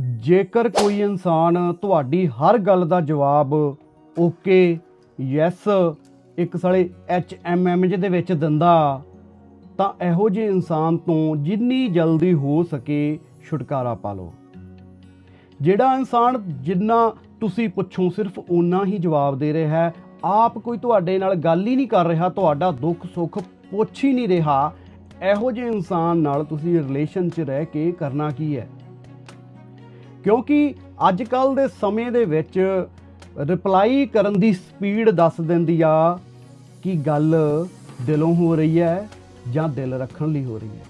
ਜੇਕਰ ਕੋਈ ਇਨਸਾਨ ਤੁਹਾਡੀ ਹਰ ਗੱਲ ਦਾ ਜਵਾਬ ਓਕੇ, ਯੈਸ, ਇੱਕ ਸਾਲੇ ਐਚ ਐਮ ਐਮ ਦੇ ਵਿੱਚ ਦਿੰਦਾ, ਤਾਂ ਇਹੋ ਜਿਹੇ ਇਨਸਾਨ ਤੋਂ ਜਿੰਨੀ ਜਲਦੀ ਹੋ ਸਕੇ ਛੁਟਕਾਰਾ ਪਾ ਲਓ। ਜਿਹੜਾ ਇਨਸਾਨ ਜਿੰਨਾ ਤੁਸੀਂ ਪੁੱਛੋ ਸਿਰਫ ਓਨਾ ਹੀ ਜਵਾਬ ਦੇ ਰਿਹਾ ਹੈ। ਆਪ ਕੋਈ ਤੁਹਾਡੇ ਨਾਲ ਗੱਲ ਹੀ ਨਹੀਂ ਕਰ ਰਿਹਾ, ਤੁਹਾਡਾ ਦੁੱਖ ਸੁੱਖ ਪੁੱਛ ਹੀ ਨਹੀਂ ਰਿਹਾ। ਇਹੋ ਜਿਹੇ ਇਨਸਾਨ ਨਾਲ ਤੁਸੀਂ ਰਿਲੇਸ਼ਨ 'ਚ ਰਹਿ ਕੇ ਕਰਨਾ ਕੀ ਹੈ? ਕਿਉਂਕਿ ਅੱਜ ਕੱਲ ਦੇ ਸਮੇਂ ਦੇ ਵਿੱਚ ਰਿਪਲਾਈ ਕਰਨ ਦੀ ਸਪੀਡ ਦੱਸ ਦਿੰਦੀ ਆ ਕਿ ਗੱਲ ਦਿਲੋਂ ਹੋ ਰਹੀ ਹੈ ਜਾਂ ਦਿਲ ਰੱਖਣ ਲਈ ਹੋ ਰਹੀ ਹੈ।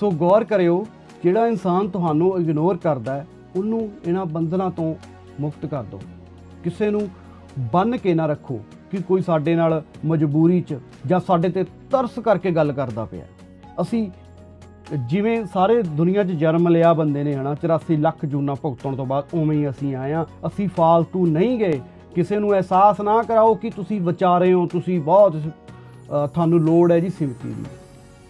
ਸੋ ਗੌਰ ਕਰਿਓ, ਜਿਹੜਾ ਇਨਸਾਨ ਤੁਹਾਨੂੰ ਇਗਨੋਰ ਕਰਦਾ ਹੈ, ਉਹਨੂੰ ਇਹਨਾਂ ਬੰਧਨਾਂ ਤੋਂ ਮੁਕਤ ਕਰ ਦਿਓ। ਕਿਸੇ ਨੂੰ ਬੰਨ ਕੇ ਨਾ ਰੱਖੋ ਕਿ ਕੋਈ ਸਾਡੇ ਨਾਲ ਮਜਬੂਰੀ 'ਚ ਜਾਂ ਸਾਡੇ ਤੇ ਤਰਸ ਕਰਕੇ ਗੱਲ ਕਰਦਾ ਪਿਆ। ਅਸੀਂ ਜਿਵੇਂ ਸਾਰੇ ਦੁਨੀਆ 'ਚ ਜਨਮ ਲਿਆ ਬੰਦੇ ਨੇ ਹਨਾ 84 ਲੱਖ ਜੂਨਾ ਭੁਗਤਣ ਤੋਂ ਬਾਅਦ ਉਵੇਂ ਹੀ ਅਸੀਂ ਆਏ ਆ ਅਸੀਂ ਫਾਲਤੂ ਨਹੀਂ ਗਏ। ਕਿਸੇ ਨੂੰ ਅਹਿਸਾਸ ਨਾ ਕਰਾਓ ਕਿ ਤੁਸੀਂ ਵਿਚਾਰੇ ਹੋ, ਤੁਸੀਂ ਬਹੁਤ ਤੁਹਾਨੂੰ ਲੋੜ ਹੈ ਜੀ ਸਿਮਤੀ ਦੀ।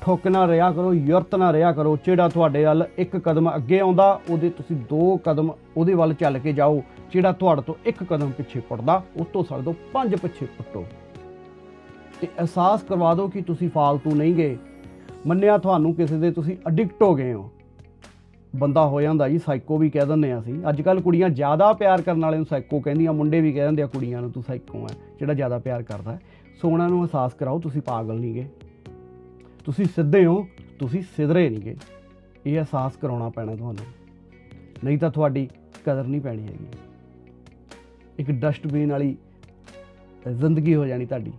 ਠੁੱਕ ਨਾ ਰਿਹਾ ਕਰੋ, ਯਰਤ ਨਾ ਰਿਹਾ ਕਰੋ। ਜਿਹੜਾ ਤੁਹਾਡੇ ਵੱਲ ਇੱਕ ਕਦਮ ਅੱਗੇ ਆਉਂਦਾ, ਉਹਦੇ ਤੁਸੀਂ ਦੋ ਕਦਮ ਉਹਦੇ ਵੱਲ ਚੱਲ ਕੇ ਜਾਓ। ਜਿਹੜਾ ਤੁਹਾਡੇ ਤੋਂ ਇੱਕ ਕਦਮ ਪਿੱਛੇ ਪੁੱਟਦਾ, ਉਸ ਤੋਂ ਸਾਡੇ ਤੋਂ ਪੰਜ ਪਿੱਛੇ ਪੁੱਟੋ। ਤੇ ਅਹਿਸਾਸ ਕਰਵਾ ਦਿਓ ਕਿ ਤੁਸੀਂ ਫਾਲਤੂ ਨਹੀਂ ਗਏ। ਮੰਨਿਆ ਤੁਹਾਨੂੰ ਕਿਸੇ ਦੇ, ਤੁਸੀਂ ਐਡਿਕਟ ਹੋ ਗਏ ਹੋ। ਬੰਦਾ ਹੋ ਜਾਂਦਾ ਜੀ ਸਾਈਕੋ ਵੀ ਕਹਿ ਦਿੰਦੇ ਆ ਅਸੀਂ। ਅੱਜ ਕੱਲ ਕੁੜੀਆਂ ਜ਼ਿਆਦਾ ਪਿਆਰ ਕਰਨ ਵਾਲੇ ਨੂੰ ਸਾਈਕੋ ਕਹਿੰਦੀਆਂ, ਮੁੰਡੇ ਵੀ ਕਹਿ ਦਿੰਦੇ ਆ, ਕੁੜੀਆਂ ਨੂੰ ਤੂੰ ਸਾਈਕੋ ਹੈ ਜਿਹੜਾ ਜ਼ਿਆਦਾ ਪਿਆਰ ਕਰਦਾ ਸੋ ਉਹਨਾਂ ਨੂੰ ਅਹਿਸਾਸ ਕਰਾਓ, ਤੁਸੀਂ ਪਾਗਲ ਨਹੀਂ ਗਏ ਤੁਸੀਂ ਸਿੱਧੇ ਹੋ, ਤੁਸੀਂ ਸਿਧਰੇ ਨਹੀਂ ਗਏ ਇਹ ਅਹਿਸਾਸ ਕਰਾਉਣਾ ਪੈਣਾ ਤੁਹਾਨੂੰ। ਨਹੀਂ ਤਾਂ ਤੁਹਾਡੀ ਕਦਰ ਨਹੀਂ ਪੈਣੀ ਹੈਗੀ। ਇੱਕ ਡਸਟਬਿਨ ਵਾਲੀ ਜ਼ਿੰਦਗੀ ਹੋ ਜਾਣੀ ਤੁਹਾਡੀ।